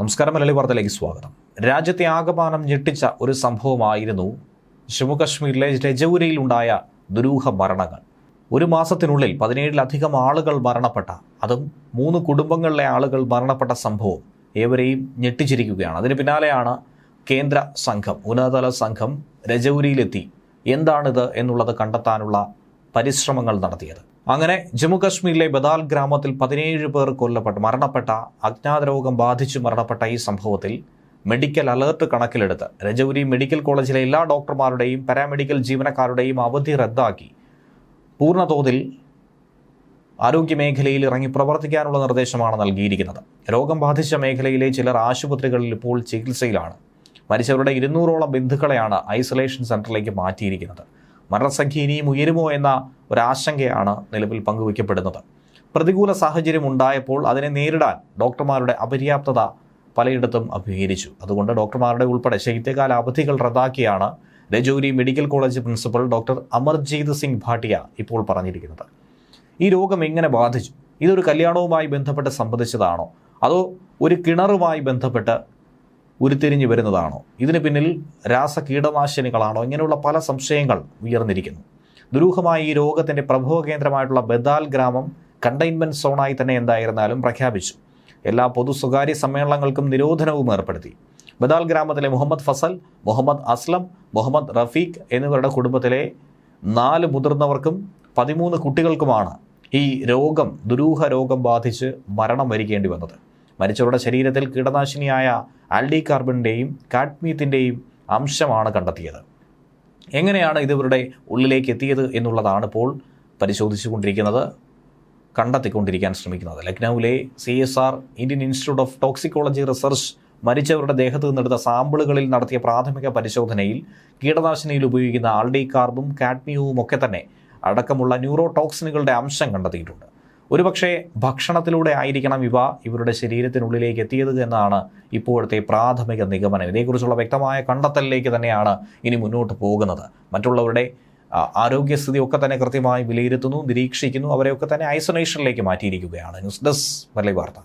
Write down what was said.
നമസ്കാരം മലയാളി വാർത്തയിലേക്ക് സ്വാഗതം. രാജ്യത്തെ ആകമാനം ഞെട്ടിച്ച ഒരു സംഭവമായിരുന്നു ജമ്മുകശ്മീരിലെ രജൌരിയിലുണ്ടായ ദുരൂഹ മരണങ്ങൾ. ഒരു മാസത്തിനുള്ളിൽ പതിനേഴിലധികം ആളുകൾ മരണപ്പെട്ട അതും മൂന്ന് കുടുംബങ്ങളിലെ ആളുകൾ മരണപ്പെട്ട സംഭവം ഏവരെയും ഞെട്ടിച്ചിരിക്കുകയാണ്. അതിന് പിന്നാലെയാണ് കേന്ദ്ര സംഘം ഉന്നതതല സംഘം രജൌരിയിലെത്തി. എന്താണിത് എന്നുള്ളത് കണ്ടെത്താനുള്ള പരിശ്രമങ്ങൾ നടത്തിയത്? അങ്ങനെ ജമ്മു കശ്മീരിലെ ബദാൽ ഗ്രാമത്തിൽ പതിനേഴ് പേർ കൊല്ലപ്പെട്ട മരണപ്പെട്ട അജ്ഞാത രോഗം ബാധിച്ച് മരണപ്പെട്ട ഈ സംഭവത്തിൽ മെഡിക്കൽ അലേർട്ട് കണക്കിലെടുത്ത് രജൌരി മെഡിക്കൽ കോളേജിലെ എല്ലാ ഡോക്ടർമാരുടെയും പാരാമെഡിക്കൽ ജീവനക്കാരുടെയും അവധി റദ്ദാക്കി. പൂർണതോതിൽ ആരോഗ്യ മേഖലയിൽ ഇറങ്ങി പ്രവർത്തിക്കാനുള്ള നിർദ്ദേശമാണ് നൽകിയിരിക്കുന്നത്. രോഗം ബാധിച്ച മേഖലയിലെ ചിലർ ആശുപത്രികളിൽ ഇപ്പോൾ ചികിത്സയിലാണ്. മരിച്ചവരുടെ ഇരുന്നൂറോളം ബന്ധുക്കളെയാണ് ഐസൊലേഷൻ സെന്ററിലേക്ക് മാറ്റിയിരിക്കുന്നത്. മരണസംഖ്യ ഇനിയും ഉയരുമോ എന്ന ഒരാശങ്കയാണ് നിലവിൽ പങ്കുവയ്ക്കപ്പെടുന്നത്. പ്രതികൂല സാഹചര്യം ഉണ്ടായപ്പോൾ അതിനെ നേരിടാൻ ഡോക്ടർമാരുടെ അപര്യാപ്തത പലയിടത്തും അഭിമുഖീകരിച്ചു. അതുകൊണ്ട് ഡോക്ടർമാരുടെ ഉൾപ്പെടെ ശൈത്യകാല അവധികൾ റദ്ദാക്കിയാണ് Rajouri medical college principal doctor Amarjeet Singh Bhatia ഇപ്പോൾ പറഞ്ഞിരിക്കുന്നത്. ഈ രോഗം എങ്ങനെ ബാധിച്ചു? ഇതൊരു കല്യാണവുമായി ബന്ധപ്പെട്ട് സംബന്ധിച്ചതാണോ? അതോ ഒരു കിണറുമായി ബന്ധപ്പെട്ട് ഉരുത്തിരിഞ്ഞു വരുന്നതാണോ? ഇതിന് പിന്നിൽ രാസ കീടനാശിനികളാണോ ഇങ്ങനെയുള്ള പല സംശയങ്ങൾ ഉയർന്നിരിക്കുന്നു. ദുരൂഹമായ ഈ രോഗത്തിന്റെ പ്രഭവ കേന്ദ്രമായിട്ടുള്ള ബദാൽ ഗ്രാമം കണ്ടെയ്ൻമെന്റ് സോണായി തന്നെ എന്തായിരുന്നാലും പ്രഖ്യാപിച്ചു. എല്ലാ പൊതു സ്വകാര്യ സമ്മേളനങ്ങൾക്കും നിരോധനവും ഏർപ്പെടുത്തി. ബദാൽ ഗ്രാമത്തിലെ മുഹമ്മദ് ഫസൽ മുഹമ്മദ് അസ്ലം മുഹമ്മദ് റഫീഖ് എന്നിവരുടെ കുടുംബത്തിലെ നാല് മുതിർന്നവർക്കും പതിമൂന്ന് കുട്ടികൾക്കുമാണ് ഈ രോഗം ദുരൂഹ രോഗം ബാധിച്ച് മരണം വരികേണ്ടി വന്നത്. മരിച്ചവരുടെ ശരീരത്തിൽ കീടനാശിനിയായ ആൽഡി കാർബണിന്റെയും കാഡ്മീത്തിന്റെയും അംശമാണ് കണ്ടെത്തിയത്. എങ്ങനെയാണ് ഇത് ഇവരുടെ ഉള്ളിലേക്ക് എത്തിയത് എന്നുള്ളതാണ് ഇപ്പോൾ പരിശോധിച്ചുകൊണ്ടിരിക്കുന്നത് കണ്ടെത്തിക്കൊണ്ടിരിക്കാൻ ശ്രമിക്കുന്നത്. ലക്നൌവിലെ C S R Indian institute of toxicology research മരിച്ചവരുടെ ദേഹത്ത് നിന്നെടുത്ത സാമ്പിളുകളിൽ നടത്തിയ പ്രാഥമിക പരിശോധനയിൽ കീടനാശിനിയിൽ ഉപയോഗിക്കുന്ന ആൾഡി കാർബും കാഡ്മിയവും ഒക്കെ തന്നെ അടക്കമുള്ള ന്യൂറോ ടോക്സിനുകളുടെ അംശം കണ്ടെത്തിയിട്ടുണ്ട്. ഒരുപക്ഷെ ഭക്ഷണത്തിലൂടെ ആയിരിക്കണം ഇവ ഇവരുടെ ശരീരത്തിനുള്ളിലേക്ക് എത്തിയത് എന്നാണ് ഇപ്പോഴത്തെ പ്രാഥമിക നിഗമനം. ഇതേക്കുറിച്ചുള്ള വ്യക്തമായ കണ്ടെത്തലിലേക്ക് തന്നെയാണ് ഇനി മുന്നോട്ട് പോകുന്നത്. മറ്റുള്ളവരുടെ ആരോഗ്യസ്ഥിതി ഒക്കെ തന്നെ കൃത്യമായി വിലയിരുത്തുന്നു നിരീക്ഷിക്കുന്നു അവരെയൊക്കെ തന്നെ ഐസൊലേഷനിലേക്ക് മാറ്റിയിരിക്കുകയാണ്. ന്യൂസ് ഡെസ്ക് മലയാളി വാർത്ത.